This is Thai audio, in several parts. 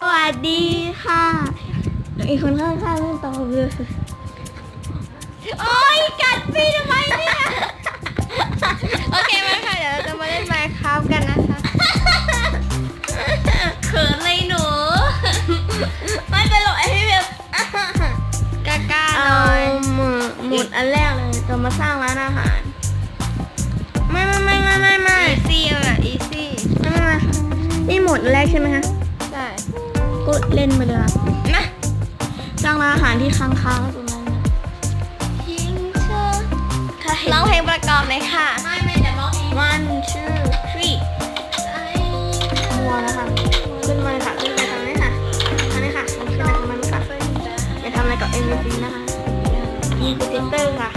สวัสดีค่ะอีกคนข้างๆเล่นต่อเลยโอ๊ยกัดพี่ทำไมเนี่ย โอเคมาค่ะ เดี๋ยวเราจะมาเล่นไมค์ครับกันนะคะ เขินเลยหนู ไม่ตลกไอ้พี่แบบกล้าๆหเอาน่อยหมุดหมุดอันแรกเลยจะมาสร้างร้านอาหาร ไม่ไม่ไม่ไม่ไม่ไม่อีซี่เอาแบบอีซี่ไม่ไม่ไม่นี่หมุดอันแรกใช่ไหมคะใช่ ก็เล่นไปเลยครับนะสร้างร้านอาหารที่ค้างๆตรงนั้นนะทิ้งเธอร้องเพลงประกอบเลยค่ะ ไม่ไม่จะร้อง one two three มัวนะคะขึ้นมาเลยค่ะขึ้นไปทางนี้ค่ะทางนี้ค่ะขึ้นไปทางนั้นค่ะอย่าทำอะไรกับ MVP นะคะมีโปรเจคเตอร์ค่ะ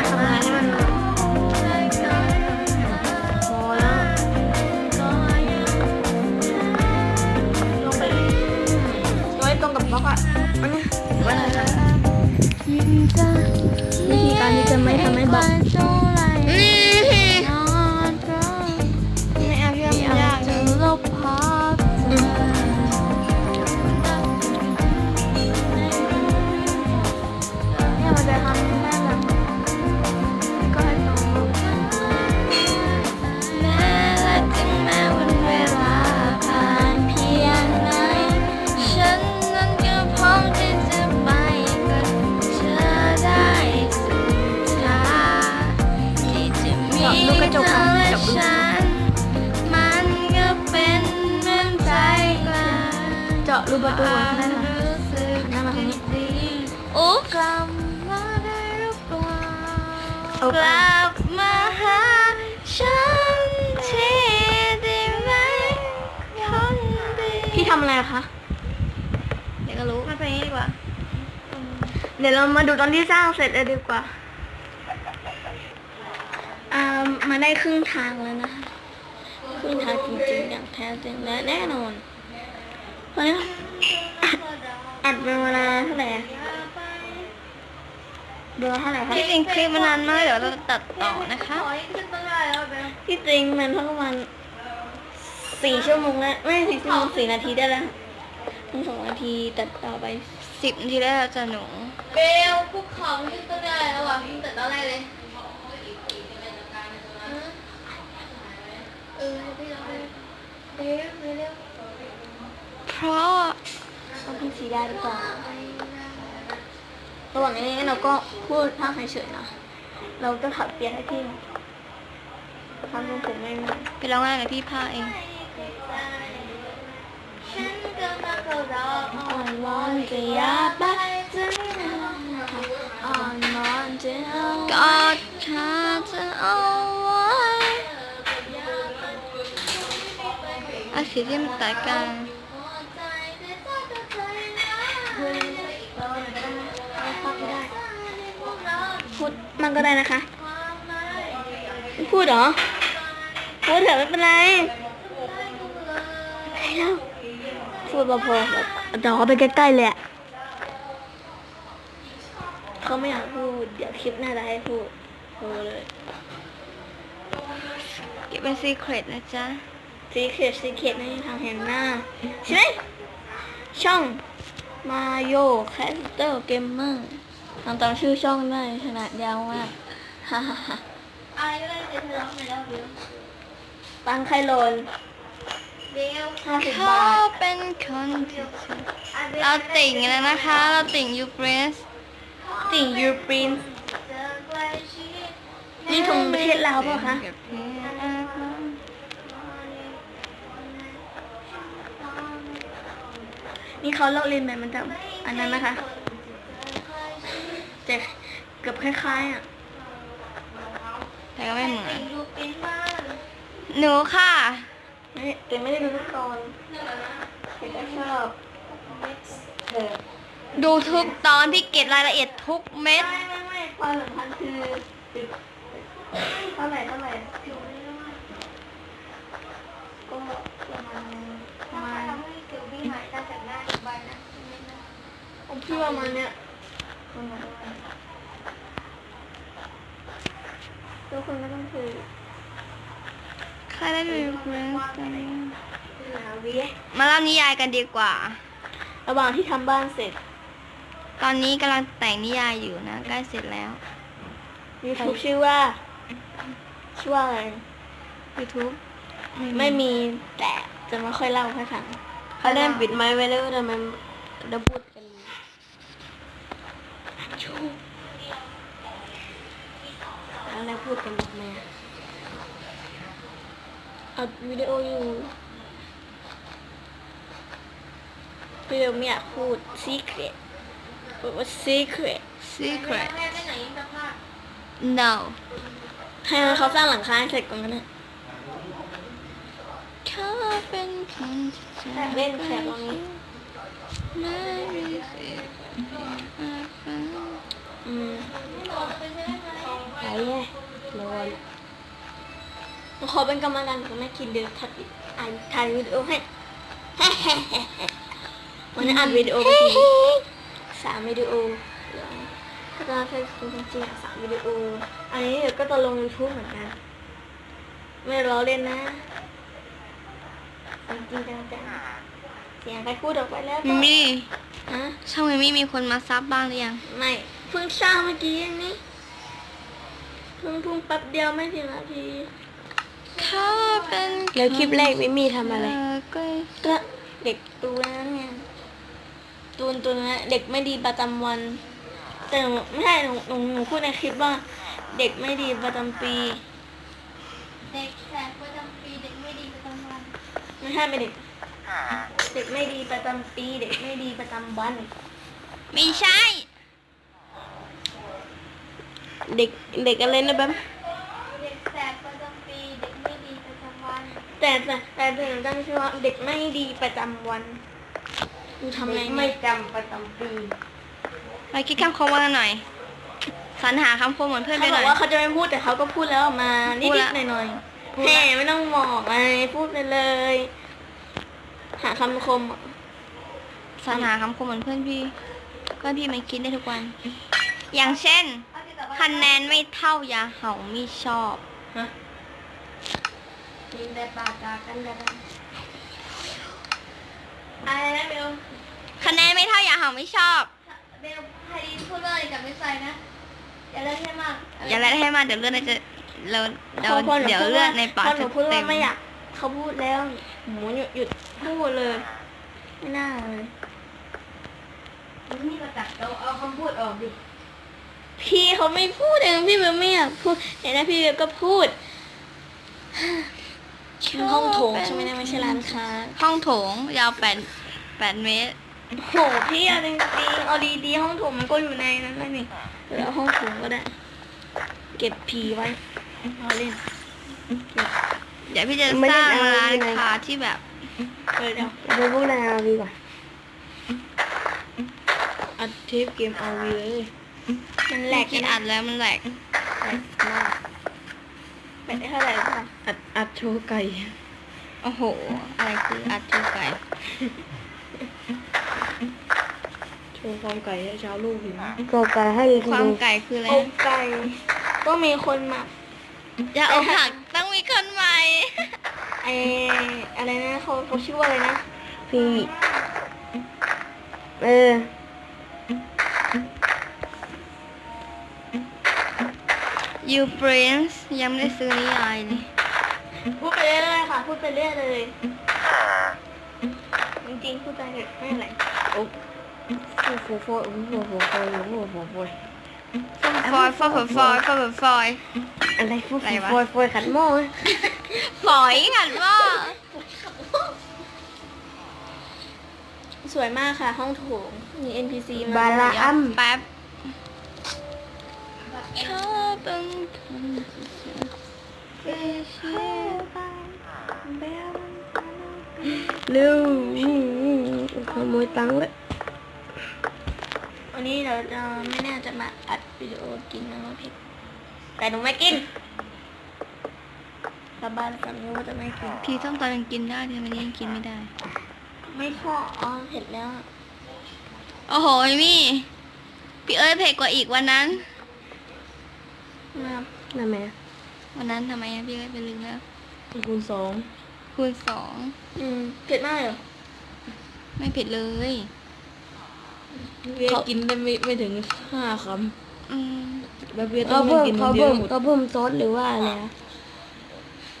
มาทำงานให้มันพอแล้วลงไปไว้ตรงกับบล็อกอะอันนี้ไว้เลยค่ะ เจาะรูประตูควาได้มค่ะรู้สึกหันหน้ามาทางนี้ดีโอ้กลับมาได้หรือเปล่าเอากลับมาหาฉันทีได้ไหมคนดีพี่ทำอะไรคะเดี๋ยวก็รู้มาเพลงนี้ดีกว่า เดี๋ยวเรามาดูตอนที่สร้างเสร็จเลยดีกว่าอ่ามาได้ครึ่งทางแล้วนะคะครึ่งทางจริงๆอย่างแท้จริงและแน่นอน ตอนนี้อัดเป็นเวลาเท่าไหร่อะเวลาเท่าไหร่คะที่จริงคลิปมันนานมากเดี๋ยวเราจะตัดต่อนะคะที่จริงมันประมาณสี่ชั่วโมงแล้วไม่สี่ชั่วโมงสี่นาทีได้แล้วทั้งสองนาทีตัดต่อไปสิบนาทีแล้วจะหนูเบลภูเขาที่ก็ได้แล้วอะตั้งแต่ตอนแรกเลยเออพี่เราไปเบลเบลเพ ราะต้องพี่ชี้ได้หรือเปล่าระหว่างนี้เราก็พูดภาคเฉยๆนะเราจะถัดเปลี่ยนให้พี่ทำตรงผมเองนะไปร้องงานกับพี่ผ้าเองฉันกำลังเข้ารออ่อนวอนจะอย่าไปจะอ่อนวอนจะเอากอดขาจะเอาไว้อาสีที่มันแตกกัน พูดมันก็ได้นะคะความหมายพูดเหรอ พูดเถอะไม่เป็นไรไม่แล้วพูดพอๆแบบเดี๋ยวเขาไปใกล้ๆเลยอะเขาไม่อยากพูด เดี๋ยวคลิปหน้าจะให้พูดโทรเลย เก็บเป็นซีเครตนะจ๊ะซีเคทซีเคทในทางเห็นหน้า ใช่ไหมช่องมาโยแคสเตอร์เกมเมอร์ ทำตามชื่อช่องได้ขนาดยาวมากฮ่าฮ่าฮ่าอะไรก็ได้แต่เธอร้องไปแล้วเบลตังค์ใครโหลนเบลห้าสิบเขาบาทเป็นคนที่เธออะเบลเราติ่งแล้วนะคะ เราติ่งยูเปรส ติ่งยูปรินเจอใกล้ชิดนี่ทงประเทศลาวเปล่าคะนี่เขาเล่าเรียนแบบมันจากอันนั้นนะคะ แต่เกือบคล้ายๆอะ แต่ก็ไม่เหมือนอยู่เป็นบ้านหนูค่ะ ไม่แต่ไม่ได้ดูทุกตอนแต่ก็ชอบเออดูทุกตอนที่เก็บรายละเอียดทุกเม็ด ไม่ไม่ไม่ความสำคัญคือตึกเท่าไหร่เท่าไหร่ก็ประมาณประมาณสิวพี่หายตั้งแต่หน้าถึงใบนะผมคิดว่ามันเนี้ยประมาณประมาณ ทุกคนก็ต้องคือใครได้ดูเพื่อนหาวิมาเล่านิยายกันดีกว่า ระหว่างที่ทำบ้านเสร็จ ตอนนี้กำลังแต่งนิยายอยู่นะใกล้เสร็จแล้ว YouTube ชื่อว่า ชื่อว่าอะไร YouTube ไม่มีแต่จะไม่ค่อยเล่าให้ฟังเขาได้ปิดไม้ไว้แล้วแต่มันเราพูดกัน อะไรพูดกันแบบไหนอัดวิดีโออยู่พี่เบลไม่อยากพูด secret บอกว่า secret Secret แม่ไปไหนจะพลาด No ให้เขาสร้างหลังคาให้เสร็จก่อนกันนะเขาเป็นคนที่จะเล่นแถบตรงนี้ ขอเป็นกรรมการของแม่คิดเดือถ่ายอ่านถ่ายวิดีโอให้วันนี้อ่านวิดีโอไปทีสามวิดีโอถ้าจะใช้คุณจริงๆสามวิดีโอ อันนี้เดี๋ยวก็จะลง YouTube เหมือนกัน ไม่ล้อเล่นนะจริงๆจังๆเสียงใครพูดออกไปแล้วมิก็มี่ฮะช่างมิมี่มีคนมาซับบ้างหรือยัง ไม่เพิ่งสร้างเมื่อกี้เองนี่เพิ่งเพิ่งแป๊บเดียวไม่ถึงนาที เขาเป็นแล้วคลิปแรกมิมี่ทำอะไร ก็ก็เด็กตูนนั้นไงตูนตัวนั้นเด็กไม่ดีประจำวัน แต่หนูไม่ใช่หนูหนูหนูพูดในคลิปว่า เด็กไม่ดีประจำปี เด็กแสบประจำปีเด็กไม่ดีประจำวันไม่ใช่ไม่เด็ก เด็กไม่ดีประจำปี เด็กไม่ดีประจำวัน ไม่ใช่ เด็กเด็กอะไรนะแบม เด็กแสบประจำปีเด็กไม่ดีประจำวัน แต่แต่แต่ถึงตั้งชื่อว่าเด็กไม่ดีประจำวันดูทำไงไม่จำประจำปีไปคิดคำคมกันหน่อย สรรหาคำคมเหมือนเพื่อนไปเขาหบน่ออยกว่าเขาจะไม่พูดแต่เขาก็พูดแล้วออกมานิพูดดละ ๆหน่อยพูดๆละแห่ไม่ต้องบอกไงพูดไปเลย หาคำคมอะสรรหาคำคมเหมือนเพื่อนพี่เพื่อนพี่มันคิดได้ทุกวัน อย่างเช่นเอาที่ต่อไปคะแนนไม่เท่ายาเห่าไม่ชอบ ยิงแต่ปากกากันแต่กันอะไรนะเบลคะแนนไม่เท่ายาเห่าไม่ชอบ เบลใครดีพูดเลยกับไม่ใส่นะอย่าเล่นให้มากอย่าไล่ให้มาเดี๋ยวเลือดในจะเราเราพอหนูเดี๋ยวพูเลือดว่าในปากพอหจะนูพูดเต็ว่ามไม่อยากเขาพูดแล้วหมูหยุดหยุดพูดเลย ไม่น่าเลยนี่มาจับเราเอาคำพูดออกดิพี่เขาไม่พูดเองพี่เบลไม่อยากพูดเห็นไหมพี่เบลก็พูด ห้องโถงใช่ไหมเนี่ยไม่ใช่ร้านค้าห้องโถงยาวแปดแปดเมตร โหพี่เอาจริงๆเอาดีๆห้องโถงมันก็อยู่ในนั้นเลยนี่เออเอาห้องโถงก็ได้ เก็บผีไว้เอาเล่นเดี๋ยวพี่จะไม่สได้ร้างเอาร้านยังไงค้าที่แบบเออเดี๋ยวไปพูดในอาวีก่อนอัดเทปเกมอาวีเลยมันแหลกคิดอัดแล้วมันแหลกแหลกมาก แบตได้เท่าไหร่คะอัดอัดโชว์ไก่ โอ้โห อะไรคืออัดทูไก่ โชว์ความไก่ให้เช้าลูกเห็นก็ไก่ให้ความไก่คืออะไร อกไก่ก็มีคนมาอย่าอกหักต้องมีคนใหม่ ไออะไรนะเขาเขาชื่อว่าอะไรนะ พี่ เออ You Prince ยังไม่ได้ซื้อนิยายเลยพูดไปเรื่อยๆค่ะ พูดไปเรื่อยเลย จริงๆพูดไปเถอะไม่เป็นไรโอ้โหโฟโฟโอ้โหโฟโฟโอ้โหโฟโฟฟอยฟอยฟอยฟอยฟอยฟอยอะไรฟูอะไรวะโฟยโฟยขันหม้อฟอยกันว่าสวยมากค่ะ ห้องโถงมี NPC มาบาลาอัมแป๊บ ชอบเป็นคนที่เชื่อเร็วขโมยตังค์เลยวันนี้เราจะไม่แน่จะมาอัดวิดีโอกินน้ำพริกแต่หนูไม่กินกลับบ้านกันรู้ว่าจะไม่กินพี่ส้มตำยังกินได้ทำไมนี่ยังกินไม่ได้ ไม่ชอบอ๋อเผ็ดแล้วอะโอ้โหมี่พี่เอ้ยเผ็ดกว่าอีกวันนั้น นะครับนั่นไหมวันนั้นทำไมอะพี่เอ้ยไปลืมแล้ว คูณสองคูณสองอืมเผ็ดมากเหรอไม่เผ็ดเลย เวียกินได้ไม่ไม่ถึงห้าคอืมำแบบเวียต้อเขางเพิ่มกินคเขานเดียเพิ่วมหมดเขาเพิ่มซอสหรือว่าอะไรอะ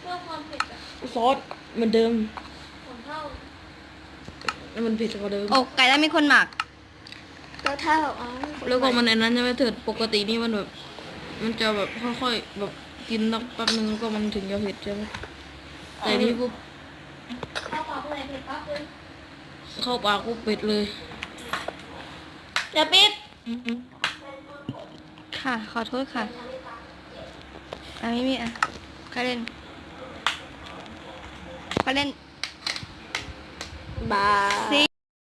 เพื่อความเผ็ดอะซอสเหมือนเดิมของเท่าแล้วมันเผ็ดกว่าเดิมอกไก่แล้วมีคนหมักก็เท่าอ๋อแล้วก็มันในนั้นใช่ไหมเถิดปกตินี่มันแบบ มันจะแบบค่อยๆแบบกินสักแป๊บนึงก็มันถึงจะเผ็ดใช่ไหมแต่นี่ปุ๊บข้าวปลาเพื่ออะไรเผ็ดปั๊บเลยเข้าปากปุ๊บเผ็ดเลยอย่าปิดค่ะ ขอโทษค่ะอะไม่มีอะใครเล่นใครเล่นบายสิ